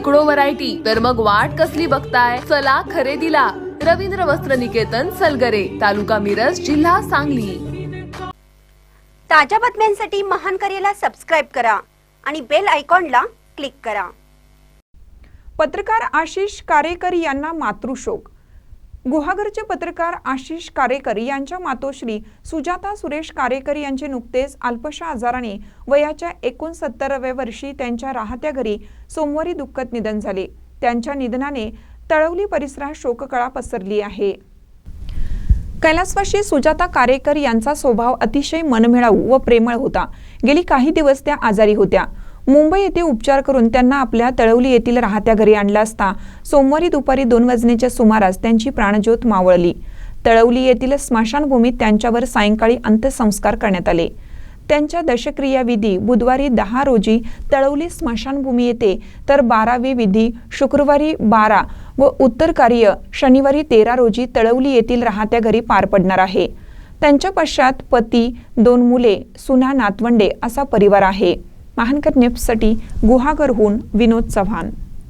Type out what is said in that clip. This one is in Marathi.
शेकडो व्हरायटी तर मग वाट कसली बघताय? चला खरेदीला. रवींद्र वस्त्र निकेतन सलगरे तालुका मिरज जिल्हा सांगली. ताज्या बातम्यांसाठी महान करेला सबस्क्राईब करा आणि बेल आयकॉनला क्लिक करा. पत्रकार आशिष कारेकर यांना मातृशोक. गुहागरचे पत्रकार आशिष कारेकर यांच्या मातोश्री सुजाता सुरेश कारेकर यांचे नुकतेच अल्पशा आजाराने वयाच्या एकोणसत्तराव्या वर्षी त्यांच्या राहत्या घरी सोमवारी दुःखद निधन झाले. त्यांच्या निधनाने तळवली परिसरात शोककळा पसरली आहे. कैलासवाशी सुजाता कारेकर यांचा स्वभाव अतिशय मनमिळाऊ व प्रेमळ होता. गेली काही दिवस त्या आजारी होत्या. मुंबई येथे उपचार करून त्यांना आपल्या तळवली येथील राहत्या घरी आणलं असता. सोमवारी दुपारी दोन वाजण्याच्या सुमारास त्यांची प्राणज्योत मावळली. तळवली येथील स्मशानभूमीत त्यांच्यावर सायंकाळी अंत्यसंस्कार करण्यात आले. त्यांच्या दशक्रिया विधी बुधवारी दहा रोजी तळवली स्मशानभूमी येते तर बारावी विधी शुक्रवारी बारा व उत्तर कार्य शनिवारी तेरा रोजी तळवली येथील राहत्या घरी पार पडणार आहे. त्यांच्या पश्चात पती दोन मुले सुना नातवंडे असा परिवार आहे. महानकर न्यूजसाठी गुहागरहून विनोद चव्हाण